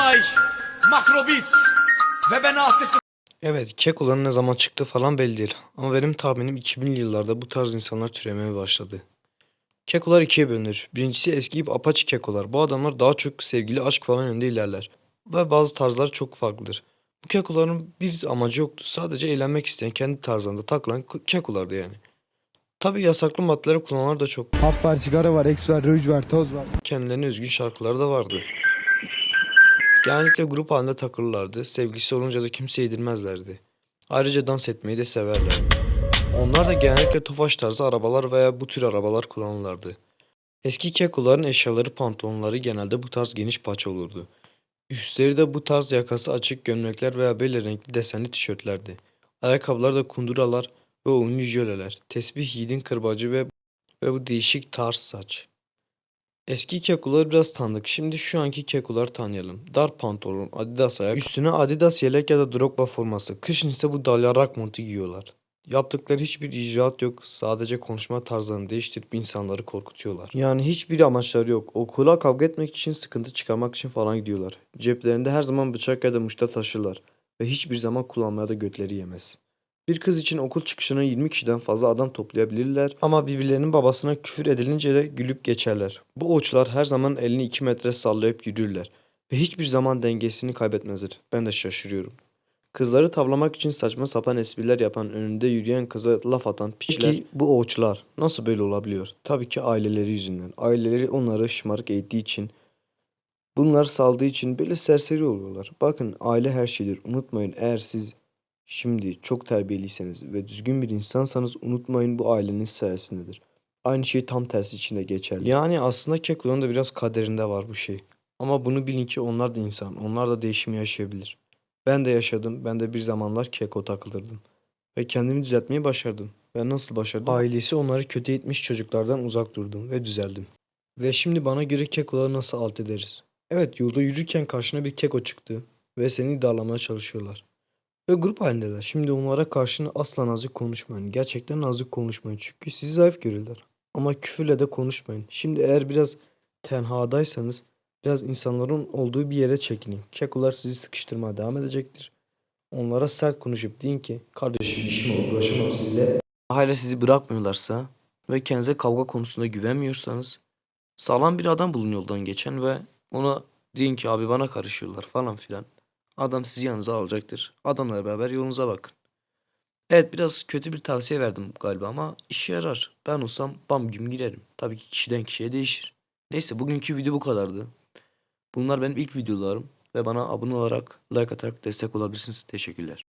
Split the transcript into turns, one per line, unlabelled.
Onay, Makrobit ve ben Asesi
Evet, kekoların ne zaman çıktı falan belli değil. Ama benim tahminim 2000'li yıllarda bu tarz insanlar türemeye başladı. Kekolar ikiye bölünür. Birincisi eski ip apaçi kekolar. Bu adamlar daha çok sevgili aşk falan yönünde ilerler. Ve bazı tarzlar çok farklıdır. Bu kekoların bir amacı yoktu. Sadece eğlenmek isteyen, kendi tarzlarında takılan kekolardı yani. Tabi yasaklı maddeleri kullananlar da çok.
Hap var, sigara var, eks var, röj var, toz var.
Kendilerine özgün şarkıları da vardı. Genellikle grup halinde takılırlardı. Sevgilisi olunca da kimse yedirmezlerdi. Ayrıca dans etmeyi de severlerdi. Onlar da genellikle tofaş tarzı arabalar veya bu tür arabalar kullanırlardı. Eski kekoların eşyaları pantolonları genelde bu tarz geniş paça olurdu. Üstleri de bu tarz yakası açık gömlekler veya belli renkli desenli tişörtlerdi. Ayakkabılar da kunduralar ve oyunlu jöleler. Tesbih yiğidin kırbacı ve, ve bu değişik tarz saç. Eski kekolar biraz tanıdık. Şimdi şu anki kekolar tanıyalım. Dar pantolon, Adidas ayak, üstüne Adidas yelek ya da Drogba forması. Kışın ise bu dalyarak montu giyiyorlar. Yaptıkları hiçbir icraat yok. Sadece konuşma tarzlarını değiştirip insanları korkutuyorlar. Yani hiçbir amaçları yok. Okula kavga etmek için, sıkıntı çıkarmak için falan gidiyorlar. Ceplerinde her zaman bıçak ya da muşta taşırlar. Ve hiçbir zaman kullanmaya da götleri yemez. Bir kız için okul çıkışına 20 kişiden fazla adam toplayabilirler ama birbirlerinin babasına küfür edilince de gülüp geçerler. Bu oçlar her zaman elini 2 metre sallayıp yürürler ve hiçbir zaman dengesini kaybetmezler. Ben de şaşırıyorum. Kızları tavlamak için saçma sapan espriler yapan, önünde yürüyen kıza laf atan piçler. Peki bu oçlar nasıl böyle olabiliyor? Tabii ki aileleri yüzünden. Aileleri onları şımarık eğittiği için, bunlar saldığı için böyle serseri oluyorlar. Bakın aile her şeydir. Unutmayın eğer siz Şimdi çok terbiyeliyseniz ve düzgün bir insansanız unutmayın bu ailenin sayesindedir. Aynı şey tam tersi için de geçerli. Yani aslında Keko'nun da biraz kaderinde var bu şey. Ama bunu bilin ki onlar da insan. Onlar da değişimi yaşayabilir. Ben de yaşadım. Ben de bir zamanlar Keko takılırdım. Ve kendimi düzeltmeyi başardım. Ben nasıl başardım? Ailesi onları kötü etmiş çocuklardan uzak durdum ve düzeldim. Ve şimdi bana göre Keko'ları nasıl alt ederiz? Evet yolda yürürken karşına bir Keko çıktı ve seni darlamaya çalışıyorlar. Ve grup halindeler. Şimdi onlara karşı asla nazik konuşmayın. Gerçekten nazik konuşmayın. Çünkü sizi zayıf görürler. Ama küfürle de konuşmayın. Şimdi eğer biraz tenhadaysanız biraz insanların olduğu bir yere çekinin. Kekolar sizi sıkıştırmaya devam edecektir. Onlara sert konuşup deyin ki kardeşim işim uğraşamam sizle. Hala sizi bırakmıyorlarsa ve kendinize kavga konusunda güvenmiyorsanız sağlam bir adam bulun yoldan geçen ve ona deyin ki abi bana karışıyorlar falan filan. Adam sizi yanınıza alacaktır. Adamla beraber yolunuza bakın. Evet biraz kötü bir tavsiye verdim galiba ama işe yarar. Ben olsam bam güm girerim. Tabii ki kişiden kişiye değişir. Neyse bugünkü video bu kadardı. Bunlar benim ilk videolarım ve bana abone olarak like atarak destek olabilirsiniz. Teşekkürler.